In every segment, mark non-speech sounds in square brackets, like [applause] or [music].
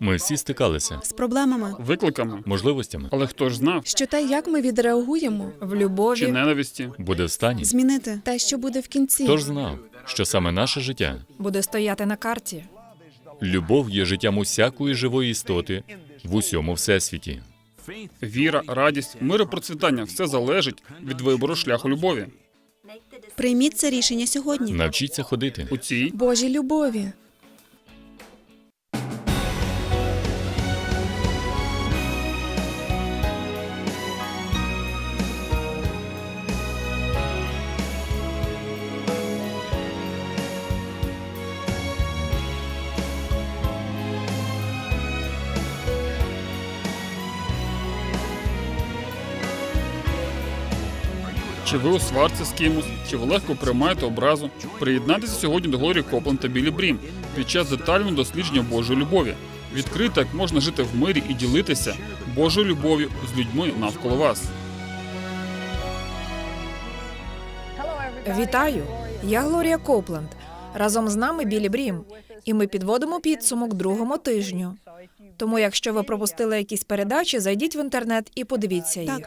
Ми всі стикалися з проблемами. викликами. можливостями. Але хто ж знав, Що те, як ми відреагуємо, в чи любові. ненависті? Буде в стані. змінити Те, що буде в кінці. Хто ж знав, що саме наше життя, буде стояти на карті. любов є життям усякої живої істоти в усьому всесвіті. Віра, радість, мир і процвітання все залежить від вибору шляху любові. прийміть це рішення сьогодні. Навчіться ходити. У цій Божій любові. Чи ви у сварці з кимось, чи ви легко приймаєте образу. Приєднайтеся сьогодні до Глорії Копленд та Білі Брім під час детального дослідження Божої любові. Відкрити, як можна жити в мирі і ділитися Божою любов'ю з людьми навколо вас. Вітаю! Я Глорія Копленд. Разом з нами Білі Брім. І ми підводимо підсумок другому тижню. Тому, якщо ви пропустили якісь передачі, зайдіть в інтернет і подивіться їх.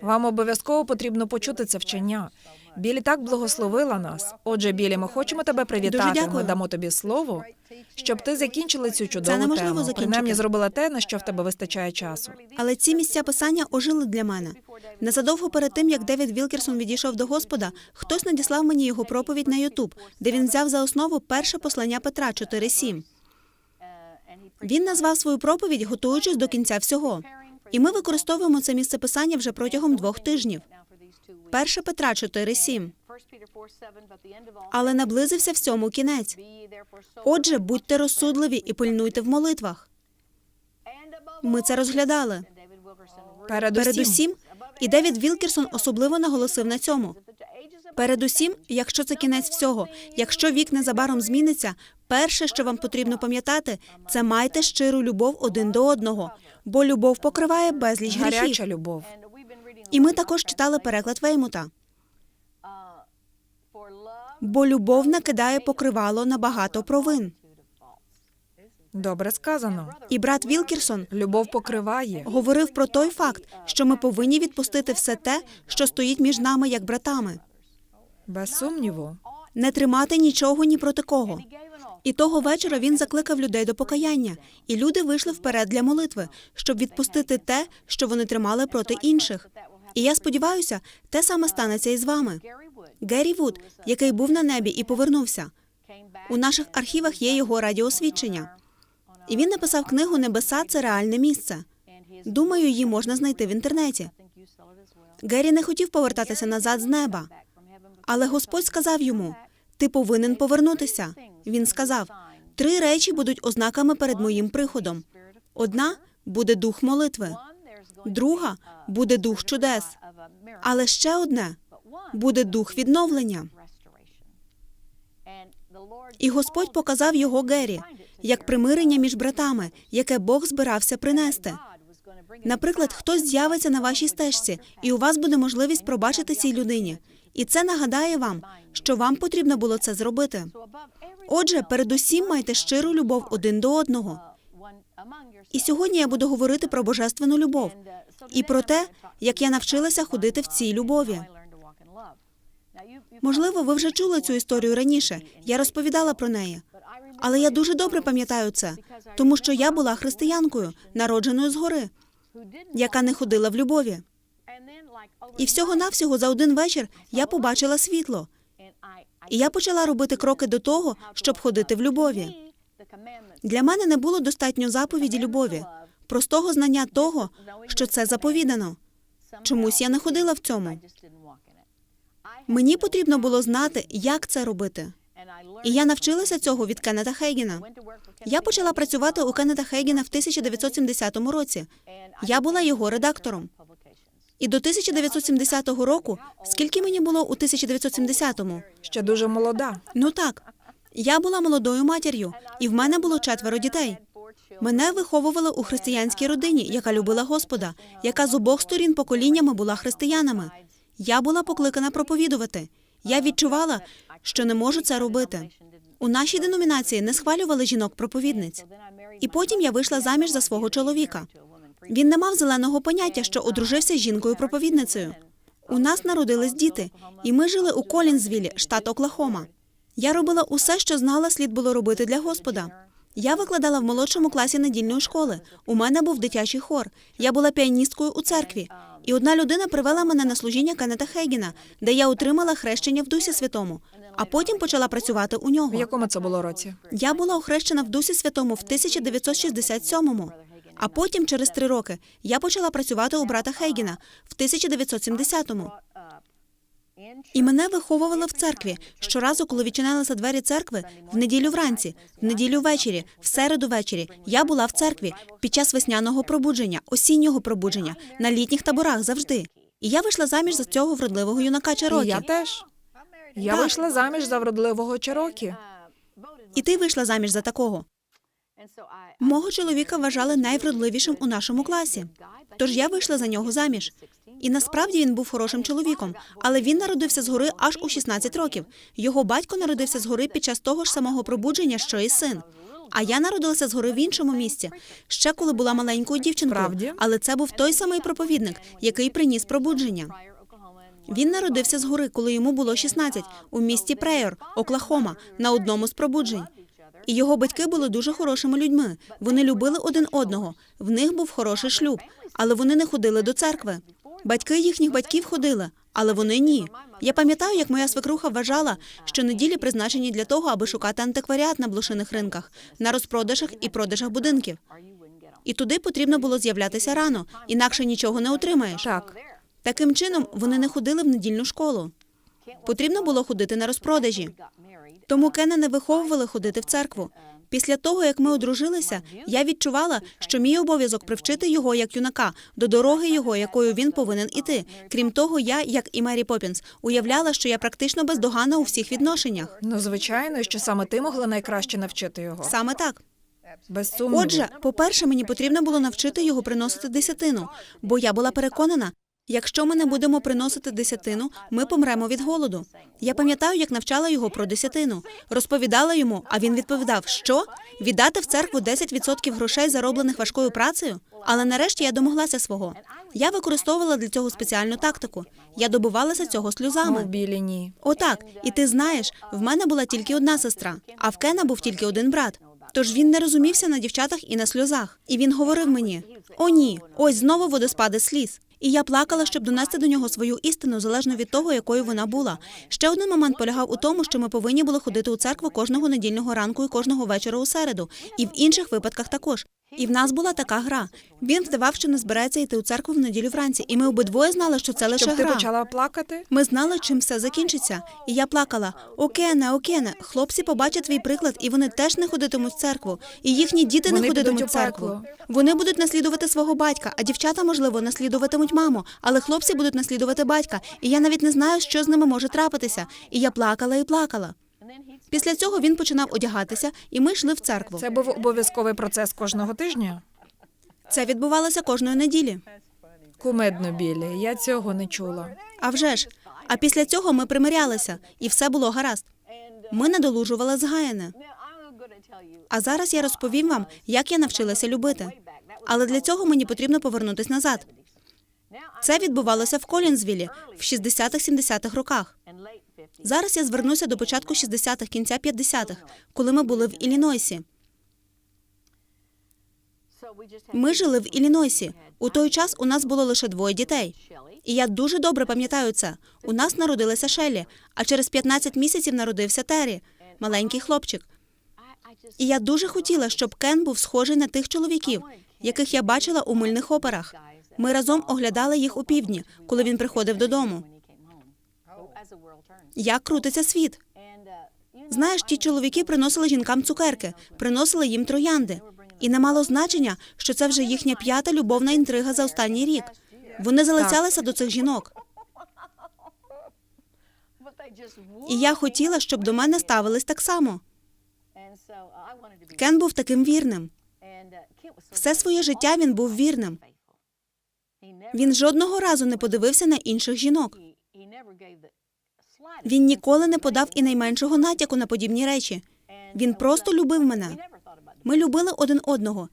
Вам обов'язково потрібно почути це вчення. Білі так благословила нас. Отже, Білі, ми хочемо тебе привітати. Дуже дякую. Ми дамо тобі слово, щоб ти закінчила цю чудову неможливо тему. закінчити. Принаймні зробила те, на що в тебе вистачає часу. Але ці місця писання ожили для мене. Незадовго перед тим, як Девід Вілкерсон відійшов до Господа, хтось надіслав мені його проповідь на Ютуб, де він взяв за основу перше послання Петра 4.7. Він назвав свою проповідь, готуючись до кінця всього. І ми використовуємо це місце писання вже протягом двох тижнів. Перше Петра 4.7. Але наблизився всьому кінець. Отже, будьте розсудливі і пильнуйте в молитвах. Ми це розглядали. Передусім, і Девід Вілкерсон особливо наголосив на цьому. Передусім, якщо це кінець всього, якщо вік незабаром зміниться, перше, що вам потрібно пам'ятати, це майте щиру любов один до одного, бо любов покриває безліч гріхів. любов. І ми також читали переклад Веймута. Бо любов накидає покривало на багато провин. Добре сказано. І брат Вілкерсон Любов покриває. говорив про той факт, що ми повинні відпустити все те, що стоїть між нами як братами, Без сумніву. не тримати нічого ні проти кого. І того вечора він закликав людей до покаяння, і люди вийшли вперед для молитви, щоб відпустити те, що вони тримали проти інших. І я сподіваюся, те саме станеться і з вами. Геррі Вуд, який був на небі і повернувся. У наших архівах є його радіосвідчення. І він написав книгу Небеса це реальне місце. Думаю, її можна знайти в інтернеті. Геррі не хотів повертатися назад з неба, але Господь сказав йому: Ти повинен повернутися. Він сказав: три речі будуть ознаками перед моїм приходом. Одна буде дух молитви, друга буде дух чудес, але ще одне буде дух відновлення. І Господь показав його Геррі як примирення між братами, яке Бог збирався принести. Наприклад, хтось з'явиться на вашій стежці, і у вас буде можливість пробачити цій людині. І це нагадає вам, що вам потрібно було це зробити. Отже, передусім майте щиру любов один до одного. І сьогодні я буду говорити про божественну любов і про те, як я навчилася ходити в цій любові. Можливо, ви вже чули цю історію раніше. Я розповідала про неї. Але я дуже добре пам'ятаю це, тому що я була християнкою, народженою згори, яка не ходила в любові. І всього-навсього за один вечір я побачила світло. І я почала робити кроки до того, щоб ходити в любові. Для мене не було достатньо заповіді любові, простого знання того, що це заповідано. Чомусь я не ходила в цьому. Мені потрібно було знати, як це робити. І я навчилася цього від Кеннета Хейгена. Я почала працювати у Кеннета Хейгена в 1970 році. Я була його редактором. І до 1970 року, скільки мені було у 1970-му? Ще дуже молода. Ну так. Я була молодою матір'ю, і в мене було четверо дітей. Мене виховували у християнській родині, яка любила Господа, яка з обох сторін поколіннями була християнами. Я була покликана проповідувати. Я відчувала, що не можу це робити. У нашій деномінації не схвалювали жінок-проповідниць. І потім я вийшла заміж за свого чоловіка. Він не мав зеленого поняття, що одружився з жінкою-проповідницею. У нас народились діти, і ми жили у Колінзвілі, штат Оклахома. Я робила усе, що знала, слід було робити для Господа. Я викладала в молодшому класі недільної школи. У мене був дитячий хор. Я була піаністкою у церкві. І одна людина привела мене на служіння Кеннета Хейгіна, де я отримала хрещення в Дусі Святому, а потім почала працювати у В нього. якому це було році? Я була охрещена в Дусі Святому в 1967-му. А потім, через три роки, я почала працювати у брата Хейгіна в 1970-му. І мене виховували в церкві. Щоразу, коли відчинялися двері церкви, в неділю вранці, в неділю ввечері, в середу ввечері, я була в церкві під час весняного пробудження, осіннього пробудження, на літніх таборах завжди. І я вийшла заміж за цього вродливого юнака І Чарокі. я теж. Я Так. вийшла заміж за вродливого Чарокі. І ти вийшла заміж за такого. Мого чоловіка вважали найвродливішим у нашому класі. Тож я вийшла за нього заміж. І насправді він був хорошим чоловіком, але він народився згори аж у 16 років. Його батько народився згори під час того ж самого пробудження, що і син. А я народилася згори в іншому місці, ще коли була маленькою дівчинкою. Правді? Але це був той самий проповідник, який приніс пробудження. Він народився згори, коли йому було 16, у місті Прейор, Оклахома, на одному з пробуджень. І його батьки були дуже хорошими людьми. Вони любили один одного. В них був хороший шлюб, але вони не ходили до церкви. Батьки їхніх батьків ходили, але вони ні. Я пам'ятаю, як моя свекруха вважала, що неділі призначені для того, аби шукати антикваріат на блошиних ринках, на розпродажах і продажах будинків. І туди потрібно було з'являтися рано, інакше нічого не отримаєш. Так. Таким чином, вони не ходили в недільну школу. Потрібно було ходити на розпродажі. Тому Кена не виховували ходити в церкву. Після того, як ми одружилися, я відчувала, що мій обов'язок привчити його як юнака до дороги його, якою він повинен іти. Крім того, я, як і Мері Поппінс, уявляла, що я практично бездоганна у всіх відношеннях. Ну, звичайно, що саме ти могла найкраще навчити його. Саме так. Без сумніву. Отже, по-перше, мені потрібно було навчити його приносити десятину, бо я була переконана, якщо ми не будемо приносити десятину, ми помремо від голоду. Я пам'ятаю, як навчала його про десятину, розповідала йому, а він відповідав, що віддати в церкву 10% грошей, зароблених важкою працею. Але нарешті я домоглася свого. Я використовувала для цього спеціальну тактику. Я добувалася цього сльозами. Білі ні. Отак, і ти знаєш, в мене була тільки одна сестра, а в Кена був тільки один брат. Тож він не розумівся на дівчатах і на сльозах. І він говорив мені: О, ні, ось знову водоспади сліз. І я плакала, щоб донести до нього свою істину, залежно від того, якою вона була. Ще один момент полягав у тому, що ми повинні були ходити у церкву кожного недільного ранку і кожного вечора у середу, і в інших випадках також. І в нас була така гра. Він вдавав, що не збирається йти у церкву в неділю вранці, і ми обидвоє знали, що це лише Щоб ти почала плакати? Ми знали, чим все закінчиться. І я плакала: Окене, Окене, хлопці побачать твій приклад, і вони теж не ходитимуть в церкву. І їхні діти Вони не ходитимуть в церкву. Вони будуть наслідувати свого батька, а дівчата, можливо, наслідуватимуть маму, але хлопці будуть наслідувати батька. І я навіть не знаю, що з ними може трапитися. І я плакала і плакала. Після цього він починав одягатися, і ми йшли в церкву. Це був обов'язковий процес кожного тижня. Це відбувалося кожної неділі. Кумедно білі. Я цього не чула. А вже ж. А після цього ми примирялися, і все було гаразд. Ми надолужували згаяне. А зараз я розповім вам, як я навчилася любити. Але для цього мені потрібно повернутися назад. Це відбувалося в Колінзвілі в 60-70-х роках. Зараз я звернуся до початку 60-х, кінця 50-х, коли ми були в Іллінойсі. Ми жили в Іллінойсі. У той час у нас було лише двоє дітей. І я дуже добре пам'ятаю це. У нас народилася Шелі, а через 15 місяців народився Террі, маленький хлопчик. І я дуже хотіла, щоб Кен був схожий на тих чоловіків, яких я бачила у мильних операх. Ми разом оглядали їх у півдні, коли він приходив додому. Як крутиться світ? Знаєш, ті чоловіки приносили жінкам цукерки, приносили їм троянди. І не мало значення, що це вже їхня п'ята любовна інтрига за останній рік. Вони залицялися до цих жінок. [laughs] І я хотіла, щоб до мене ставились так само. Кен був таким вірним. Все своє життя він був вірним. Він жодного разу не подивився на інших жінок. Він ніколи не подав і найменшого натяку на подібні речі. Він просто любив мене. Ми любили один одного,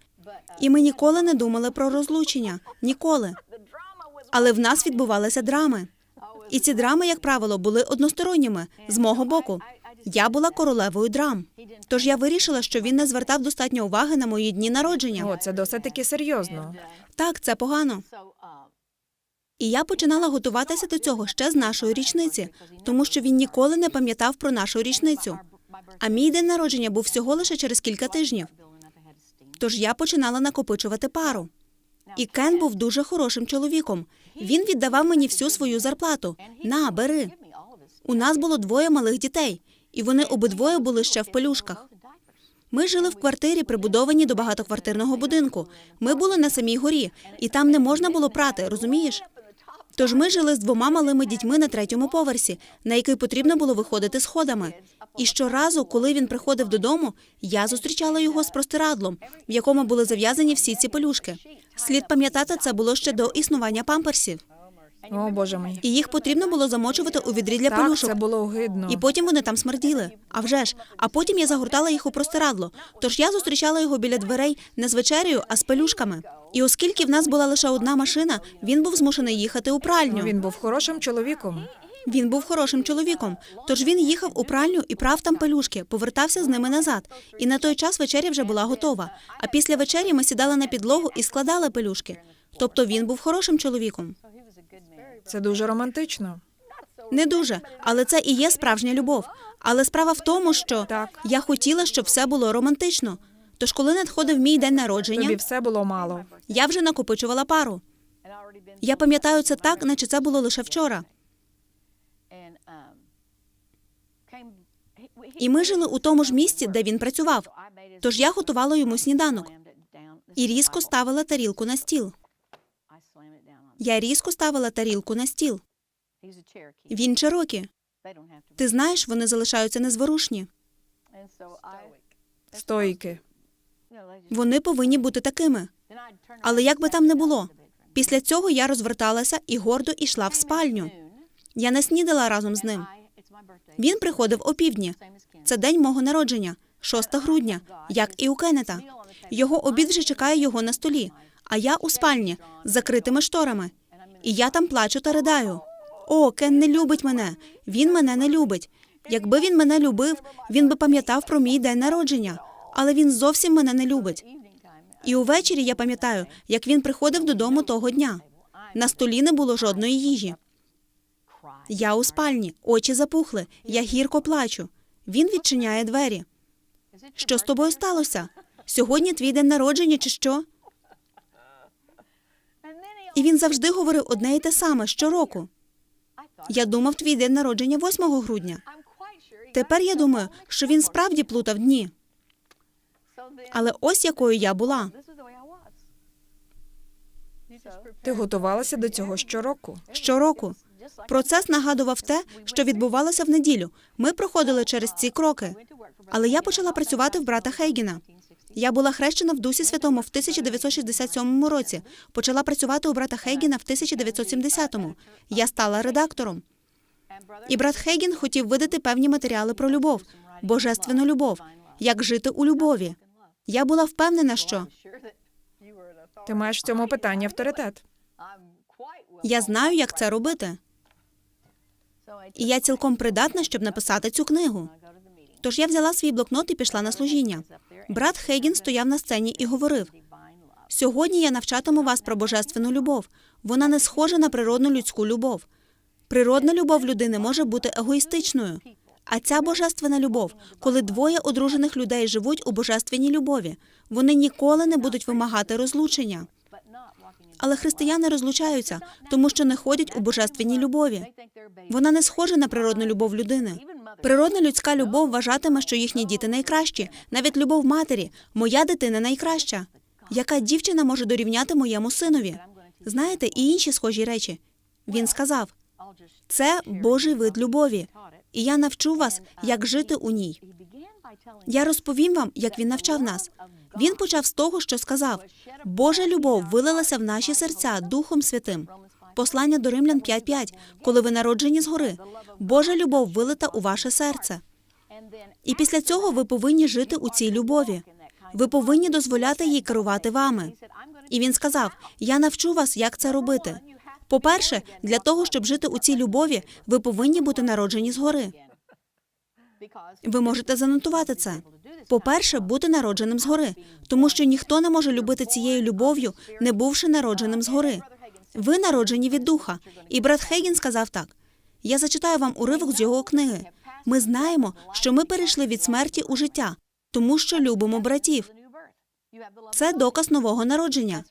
і ми ніколи не думали про розлучення. Ніколи. Але в нас відбувалися драми. І ці драми, як правило, були односторонніми з мого боку. Я була королевою драм. Тож я вирішила, що він не звертав достатньо уваги на мої дні народження. О, це досить таки серйозно. Так, це погано. І я починала готуватися до цього ще з нашої річниці, тому що він ніколи не пам'ятав про нашу річницю. А мій день народження був всього лише через кілька тижнів. Тож я починала накопичувати пару. І Кен був дуже хорошим чоловіком. Він віддавав мені всю свою зарплату. На, бери. У нас було двоє малих дітей, і вони обидвоє були ще в пелюшках. Ми жили в квартирі, прибудованій до багатоквартирного будинку. Ми були на самій горі, і там не можна було прати, розумієш? Тож ми жили з двома малими дітьми на третьому поверсі, на який потрібно було виходити сходами. І щоразу, коли він приходив додому, я зустрічала його з простирадлом, в якому були зав'язані всі ці пелюшки. Слід пам'ятати, це було ще до існування памперсів, О, боже мій. і їх потрібно було замочувати у відрі для Так, пелюшок. це було огидно. І потім вони там смерділи. А вже ж. А потім я загортала їх у простирадло. Тож я зустрічала його біля дверей не з вечерею, а з пелюшками. І оскільки в нас була лише одна машина, він був змушений їхати у пральню. Він був хорошим чоловіком. Він був хорошим чоловіком. Тож він їхав у пральню і прав там пелюшки, повертався з ними назад. І на той час вечеря вже була готова. А після вечері ми сідали на підлогу і складали пелюшки. Тобто він був хорошим чоловіком. Це дуже романтично. Не дуже, але це і є справжня любов. Але справа в тому, що Так. я хотіла, щоб все було романтично. Тож, коли надходив мій день народження, Тобі все було мало. я вже накопичувала пару. Я пам'ятаю це так, наче це було лише вчора. І ми жили у тому ж місці, де він працював. Тож я готувала йому сніданок і різко ставила тарілку на стіл. Я різко ставила тарілку на стіл. Він черокі. Ти знаєш, вони залишаються незворушні. Стойки. Вони повинні бути такими. Але як би там не було, після цього я розверталася і гордо йшла в спальню. Я не снідала разом з ним. Він приходив опівдні. Це день мого народження, 6 грудня, як і у Кеннета. Його обід вже чекає його на столі, а я у спальні з закритими шторами. І я там плачу та ридаю. О, Кен не любить мене. Він мене не любить. Якби він мене любив, він би пам'ятав про мій день народження, але він зовсім мене не любить. І увечері я пам'ятаю, як він приходив додому того дня. На столі не було жодної їжі. Я у спальні, очі запухли, я гірко плачу. Він відчиняє двері. Що з тобою сталося? Сьогодні твій день народження, чи що? І він завжди говорив одне і те саме щороку. Я думав, твій день народження 8 грудня. Тепер я думаю, що він справді плутав дні. Але ось якою я була. Ти готувалася до цього щороку. Щороку. Процес нагадував те, що відбувалося в неділю. Ми проходили через ці кроки. Але я почала працювати в брата Хейгіна. Я була хрещена в Дусі Святому в 1967 році. Почала працювати у брата Хейгіна в 1970-му. Я стала редактором. І брат Хейгін хотів видати певні матеріали про любов, божественну любов, як жити у любові. Я була впевнена, що Ти маєш в цьому питанні авторитет. я знаю, як це робити. І я цілком придатна, щоб написати цю книгу. Тож я взяла свій блокнот і пішла на служіння. Брат Хейгін стояв на сцені і говорив: сьогодні я навчатиму вас про божественну любов. Вона не схожа на природну людську любов. Природна любов людини може бути егоїстичною. А ця божественна любов, коли двоє одружених людей живуть у божественній любові, вони ніколи не будуть вимагати розлучення. Але християни розлучаються, тому що не ходять у божественній любові. Вона не схожа на природну любов людини. Природна людська любов вважатиме, що їхні діти найкращі, навіть любов матері. Моя дитина найкраща. Яка дівчина може дорівняти моєму синові? Знаєте, і інші схожі речі. Він сказав: це Божий вид любові, і я навчу вас, як жити у ній. Я розповім вам, як він навчав нас. Він почав з того, що сказав: Божа любов вилилася в наші серця Духом Святим. Послання до Римлян 5.5. Коли ви народжені згори, Божа любов вилита у ваше серце. І після цього ви повинні жити у цій любові. Ви повинні дозволяти їй керувати вами. І він сказав: Я навчу вас, як це робити. По-перше, для того, щоб жити у цій любові, ви повинні бути народжені згори. Ви можете занотувати це. По-перше, бути народженим згори, тому що ніхто не може любити цією любов'ю, не бувши народженим згори. Ви народжені від духа. І брат Хейгін сказав так: я зачитаю вам уривок з його книги. Ми знаємо, що ми перейшли від смерті у життя, тому що любимо братів. Це доказ нового народження.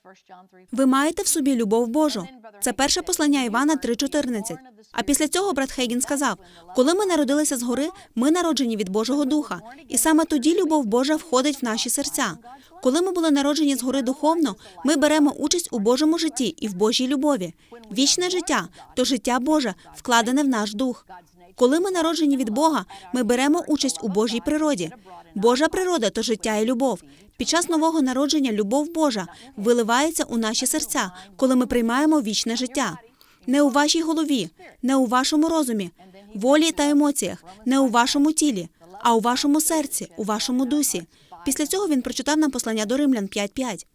Ви маєте в собі любов Божу. Це перше послання Івана 3.14. А після цього брат Хейгін сказав: коли ми народилися згори, ми народжені від Божого Духа, і саме тоді любов Божа входить в наші серця. Коли ми були народжені згори духовно, ми беремо участь у Божому житті і в Божій любові. Вічне життя то життя Боже, вкладене в наш дух. Коли ми народжені від Бога, ми беремо участь у Божій природі. Божа природа то життя і любов. Під час нового народження любов Божа виливається у наші серця, коли ми приймаємо вічне життя. Не у вашій голові, не у вашому розумі, волі та емоціях, не у вашому тілі, а у вашому серці, у вашому дусі. Після цього він прочитав нам послання до Римлян 5.5.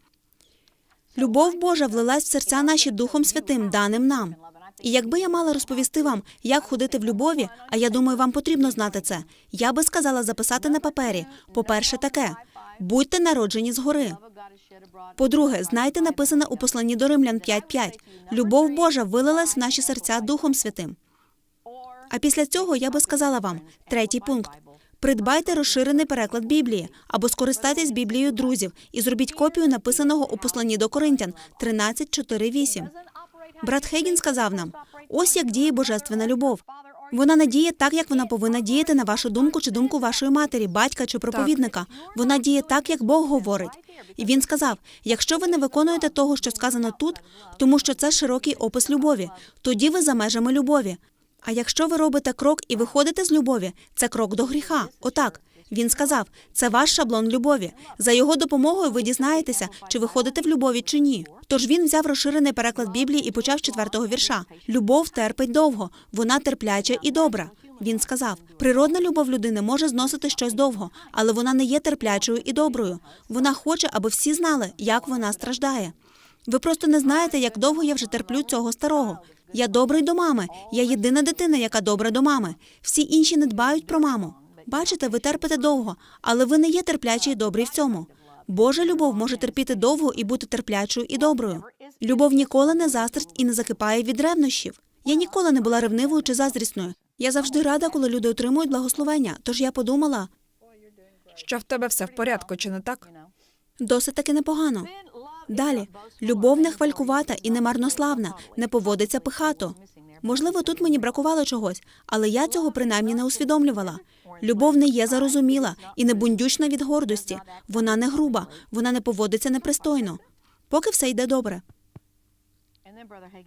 Любов Божа влилась в серця наші Духом Святим, даним нам. І якби я мала розповісти вам, як ходити в любові, а я думаю, вам потрібно знати це, я би сказала записати на папері. По-перше, таке: будьте народжені згори. По-друге, знайте написане у посланні до Римлян 5.5. Любов Божа вилилась в наші серця Духом Святим. А після цього я би сказала вам третій пункт. Придбайте розширений переклад Біблії або скористайтесь Біблією друзів і зробіть копію написаного у посланні до Коринтян 13.4.8. Брат Хейгін сказав нам: ось як діє божественна любов. Вона не діє так, як вона повинна діяти на вашу думку чи думку вашої матері, батька чи проповідника. Вона діє так, як Бог говорить. І він сказав: якщо ви не виконуєте того, що сказано тут, тому що це широкий опис любові, тоді ви за межами любові. А якщо ви робите крок і виходите з любові, це крок до гріха. Отак. Він сказав, це ваш шаблон любові. За його допомогою ви дізнаєтеся, чи виходите в любові чи ні. Тож він взяв розширений переклад Біблії і почав з четвертого вірша. Любов терпить довго, вона терпляча і добра. Він сказав: природна любов людини може зносити щось довго, але вона не є терплячою і доброю. Вона хоче, аби всі знали, як вона страждає. Ви просто не знаєте, як довго я вже терплю цього старого. Я добрий до мами. Я єдина дитина, яка добра до мами. Всі інші не дбають про маму. Бачите, ви терпите довго, але ви не є терплячі і добрі в цьому. Божа любов може терпіти довго і бути терплячою і доброю. Любов ніколи не заздрить і не закипає від ревнощів. Я ніколи не була ревнивою чи заздрісною. Я завжди рада, коли люди отримують благословення. Тож я подумала, Що в тебе все в порядку, чи не так? досить таки непогано. Далі любов не хвалькувата і не марнославна, не поводиться пихато. Можливо, тут мені бракувало чогось, але я цього принаймні не усвідомлювала. Любов не є зарозуміла і не бундючна від гордості. Вона не груба, вона не поводиться непристойно. Поки все йде добре.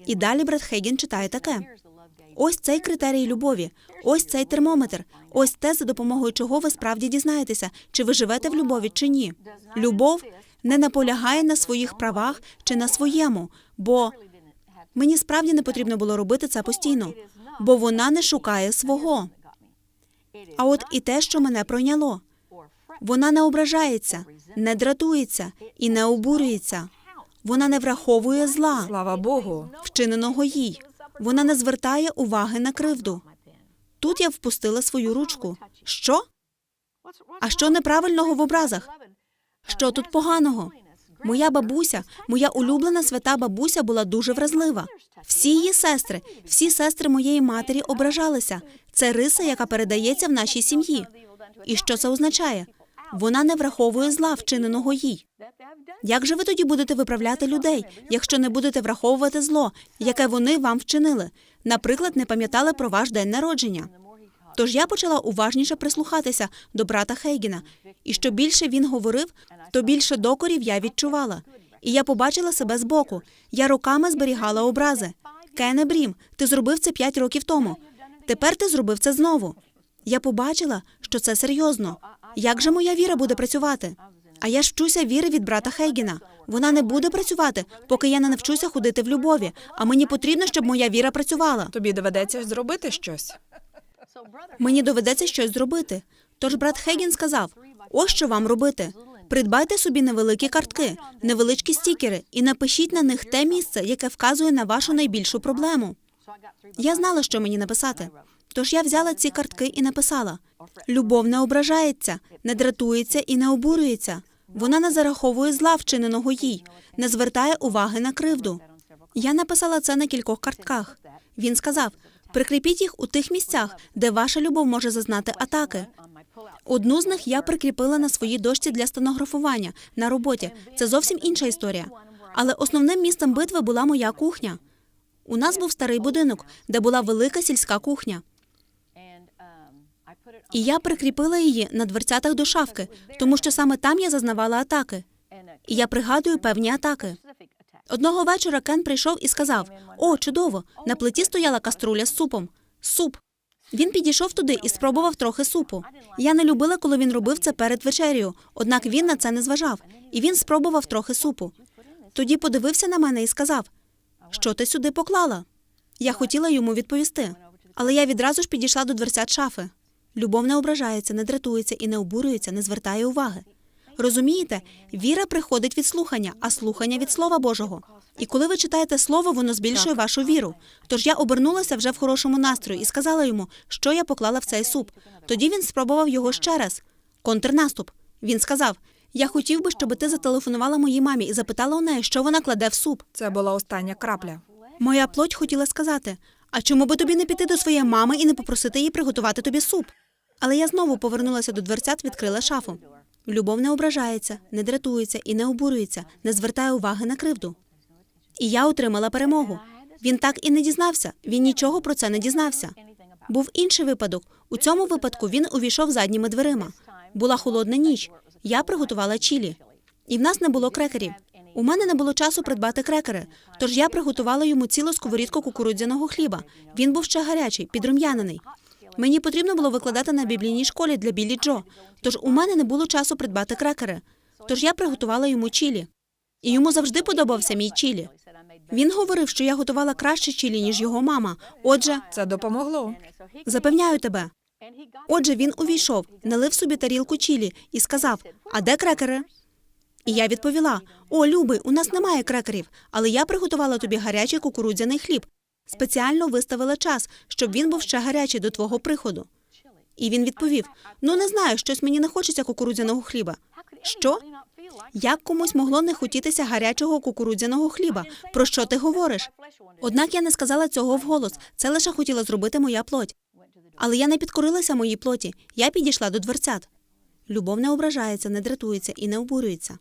І далі брат Хейген читає таке: ось цей критерій любові, ось цей термометр, ось те, за допомогою чого ви справді дізнаєтеся, чи ви живете в любові чи ні. Любов не наполягає на своїх правах чи на своєму, бо мені справді не потрібно було робити це постійно, бо вона не шукає свого. А от і те, що мене пройняло. Вона не ображається, не дратується і не обурюється. Вона не враховує зла, Слава Богу. вчиненого їй. Вона не звертає уваги на кривду. Тут я впустила свою ручку. Що? А що неправильного в образах? Що тут поганого? Моя бабуся, моя улюблена свята бабуся була дуже вразлива. Всі її сестри, всі сестри моєї матері ображалися. Це риса, яка передається в нашій сім'ї. І що це означає? Вона не враховує зла, вчиненого їй. Як же ви тоді будете виправляти людей, якщо не будете враховувати зло, яке вони вам вчинили? Наприклад, не пам'ятали про ваш день народження. Тож я почала уважніше прислухатися до брата Хейгіна, і що більше він говорив, то більше докорів я відчувала. І я побачила себе збоку. Я роками зберігала образи. Кене Брім, ти зробив це п'ять років тому. Тепер ти зробив це знову. Я побачила, що це серйозно. Як же моя віра буде працювати? А я ж вчуся віри від брата Хейгіна. Вона не буде працювати, поки я не навчуся ходити в любові. А мені потрібно, щоб моя віра працювала. Тобі доведеться зробити щось. Мені доведеться щось зробити. Тож брат Хейген сказав: ось що вам робити. Придбайте собі невеликі картки, невеличкі стікери і напишіть на них те місце, яке вказує на вашу найбільшу проблему. Я знала, що мені написати. Тож я взяла ці картки і написала: любов не ображається, не дратується і не обурюється. Вона не зараховує зла, вчиненого їй, не звертає уваги на кривду. Я написала це на кількох картках. Він сказав: прикріпіть їх у тих місцях, де ваша любов може зазнати атаки. Одну з них я прикріпила на своїй дошці для стенографування на роботі. Це зовсім інша історія. Але основним місцем битви була моя кухня. У нас був старий будинок, де була велика сільська кухня. І я прикріпила її на дверцятах до шафки, тому що саме там я зазнавала атаки. І я пригадую певні атаки. Одного вечора Кен прийшов і сказав: О, чудово! На плиті стояла каструля з супом. Суп. Він підійшов туди і спробував трохи супу. Я не любила, коли він робив це перед вечерею, однак він на це не зважав, і він спробував трохи супу. Тоді подивився на мене і сказав: Що ти сюди поклала? Я хотіла йому відповісти, але я відразу ж підійшла до дверцят шафи. Любов не ображається, не дратується і не обурюється, не звертає уваги. Розумієте, віра приходить від слухання, а слухання від Слова Божого. І коли ви читаєте слово, воно збільшує вашу віру. Тож я обернулася вже в хорошому настрої і сказала йому, що я поклала в цей суп. Тоді він спробував його ще раз. Контрнаступ. Він сказав: Я хотів би, щоб ти зателефонувала моїй мамі і запитала у неї, що вона кладе в суп. Це була остання крапля. Моя плоть хотіла сказати: а чому би тобі не піти до своєї мами і не попросити її приготувати тобі суп? Але я знову повернулася до дверцят, відкрила шафу. Любов не ображається, не дратується і не обурюється, не звертає уваги на кривду. І я отримала перемогу. Він так і не дізнався. Він нічого про це не дізнався. Був інший випадок. У цьому випадку він увійшов задніми дверима. Була холодна ніч. Я приготувала чілі. І в нас не було крекерів. У мене не було часу придбати крекери, тож я приготувала йому цілу сковорідку кукурудзяного хліба. Він був ще гарячий, підрум'янений. Мені потрібно було викладати на біблійній школі для Білі Джо, тож у мене не було часу придбати крекери. Тож я приготувала йому чілі. І йому завжди подобався мій чілі. Він говорив, що я готувала краще чілі, ніж його мама. Отже, Це допомогло. запевняю тебе. Отже, він увійшов, налив собі тарілку чілі і сказав: А де крекери? І я відповіла: О, любий, у нас немає крекерів, але я приготувала тобі гарячий кукурудзяний хліб. Спеціально виставила час, щоб він був ще гарячий до твого приходу. І він відповів: Ну, не знаю, щось мені не хочеться кукурудзяного хліба. Що? Як комусь могло не хотітися гарячого кукурудзяного хліба? Про що ти говориш? Однак я не сказала цього вголос. Це лише хотіла зробити моя плоть. Але я не підкорилася моїй плоті. Я підійшла до дверцят. Любов не ображається, не дратується і не обурюється.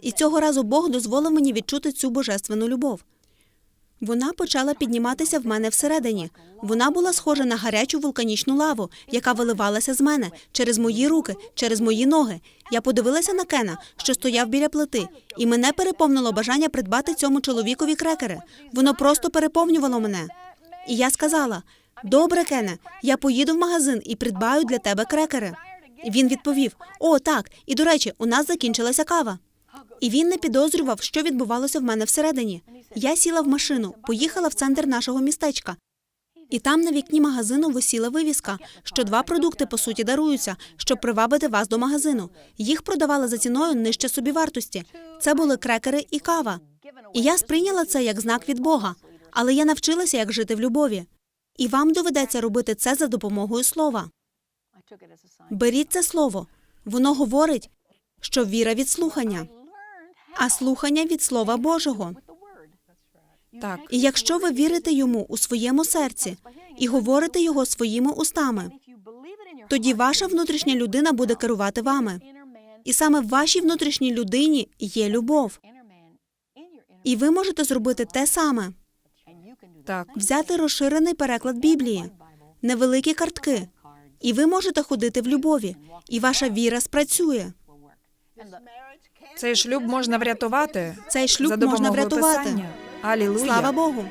І цього разу Бог дозволив мені відчути цю божественну любов. Вона почала підніматися в мене всередині. Вона була схожа на гарячу вулканічну лаву, яка виливалася з мене через мої руки, через мої ноги. Я подивилася на Кена, що стояв біля плити, і мене переповнило бажання придбати цьому чоловікові крекери. Воно просто переповнювало мене. І я сказала: Добре, Кене, я поїду в магазин і придбаю для тебе крекери. Він відповів: О, так, і до речі, у нас закінчилася кава. І він не підозрював, що відбувалося в мене всередині. Я сіла в машину, поїхала в центр нашого містечка. І там на вікні магазину висіла вивіска, що два продукти по суті даруються, щоб привабити вас до магазину. Їх продавали за ціною нижче собівартості. Це були крекери і кава. І я сприйняла це як знак від Бога, але я навчилася, як жити в любові. І вам доведеться робити це за допомогою слова. Беріть це слово. Воно говорить, що віра від слухання, а слухання від Слова Божого. Так, І якщо ви вірите йому у своєму серці і говорите його своїми устами, тоді ваша внутрішня людина буде керувати вами. І саме в вашій внутрішній людині є любов. І ви можете зробити те саме: так. взяти розширений переклад Біблії, невеликі картки, і ви можете ходити в любові, і ваша віра спрацює. Цей шлюб можна врятувати. Цей шлюб за можна врятувати. Писання. Алілуя. Слава Богу!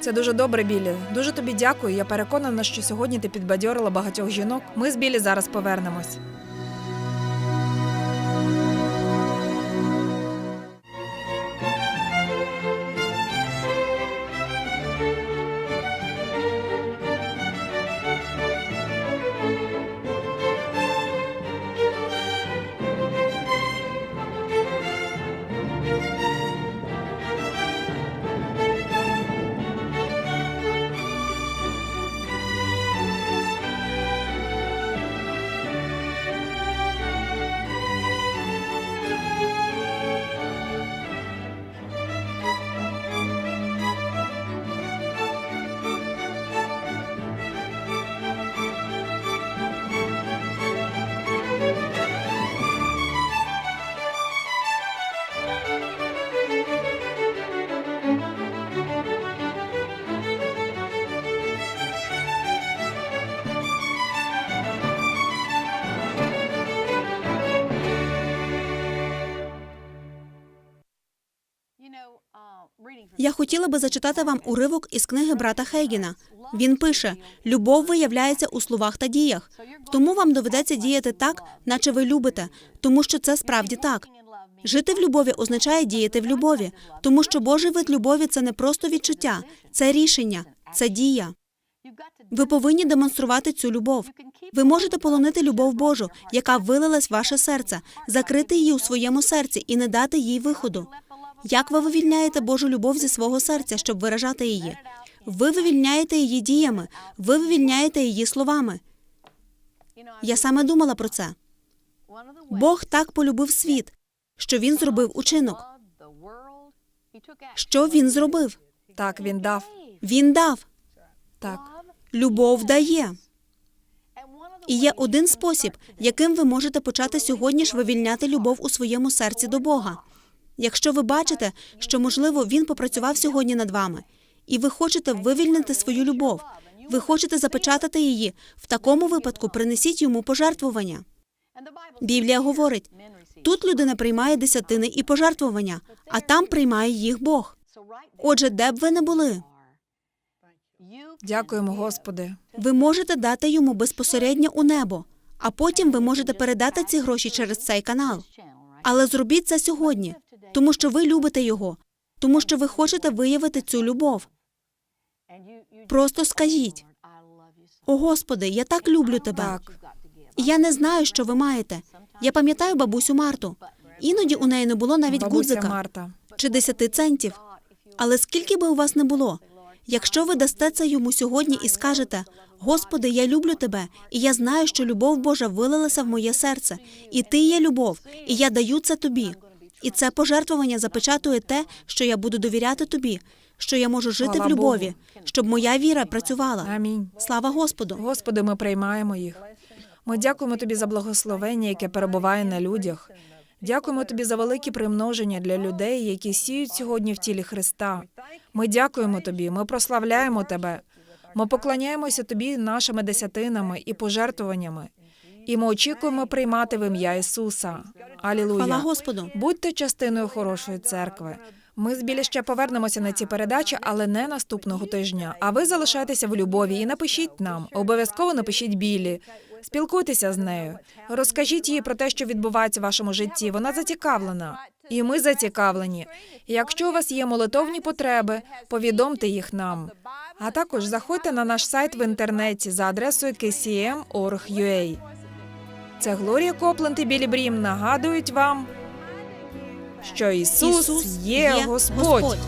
Це дуже добре, Білі. Дуже тобі дякую. Я переконана, що сьогодні ти підбадьорила багатьох жінок. Ми з Білі зараз повернемось. Я хотіла би зачитати вам уривок із книги брата Хейгіна. Він пише: любов виявляється у словах та діях. Тому вам доведеться діяти так, наче ви любите, тому що це справді так. Жити в любові означає діяти в любові, тому що Божий вид любові це не просто відчуття, це рішення, це дія. Ви повинні демонструвати цю любов. Ви можете полонити любов Божу, яка вилилась в ваше серце, закрити її у своєму серці і не дати їй виходу. Як ви вивільняєте Божу любов зі свого серця, щоб виражати її? Ви вивільняєте її діями, ви вивільняєте її словами. Я саме думала про це. Бог так полюбив світ, що він зробив учинок. Що він зробив? Так, він дав. Він дав. Так. Любов дає. І є один спосіб, яким ви можете почати сьогодні ж вивільняти любов у своєму серці до Бога. Якщо ви бачите, що можливо він попрацював сьогодні над вами, і ви хочете вивільнити свою любов, ви хочете запечатати її, в такому випадку принесіть йому пожертвування. Біблія говорить: тут людина приймає десятини і пожертвування, а там приймає їх Бог. Отже, де б ви не були, Дякуємо, Господи. ви можете дати йому безпосередньо у небо, а потім ви можете передати ці гроші через цей канал. Але зробіть це сьогодні, тому що ви любите його, тому що ви хочете виявити цю любов. Просто скажіть: О Господи, я так люблю тебе. Так. Я не знаю, що ви маєте. Я пам'ятаю бабусю Марту. Іноді у неї не було навіть Бабуся гудзика Марта. чи десяти центів. Але скільки би у вас не було, якщо ви дасте це йому сьогодні і скажете: Господи, я люблю тебе, і я знаю, що любов Божа вилилася в моє серце, і ти є любов, і я даю це тобі. І це пожертвування запечатує те, що я буду довіряти тобі, що я можу жити Слава в любові, Богу. щоб моя віра працювала. Амінь. Слава Господу! Господи, ми приймаємо їх. Ми дякуємо тобі за благословення, яке перебуває на людях. Дякуємо тобі за велике примноження для людей, які сіють сьогодні в тілі Христа. Ми дякуємо тобі, ми прославляємо тебе. Ми поклоняємося тобі нашими десятинами і пожертвуваннями. І ми очікуємо приймати в ім'я Ісуса. Алілуя. Хвала Господу! Будьте частиною хорошої церкви. Ми з Білі ще повернемося на ці передачі, але не наступного тижня. А ви залишайтеся в любові і напишіть нам. Обов'язково напишіть Білі. Спілкуйтеся з нею. Розкажіть їй про те, що відбувається в вашому житті. Вона зацікавлена. І ми зацікавлені. Якщо у вас є молитовні потреби, повідомте їх нам. А також заходьте на наш сайт в інтернеті за адресою kcm.org.ua. Це Глорія Копленд і Білі Брім нагадують вам, що Ісус, є Господь.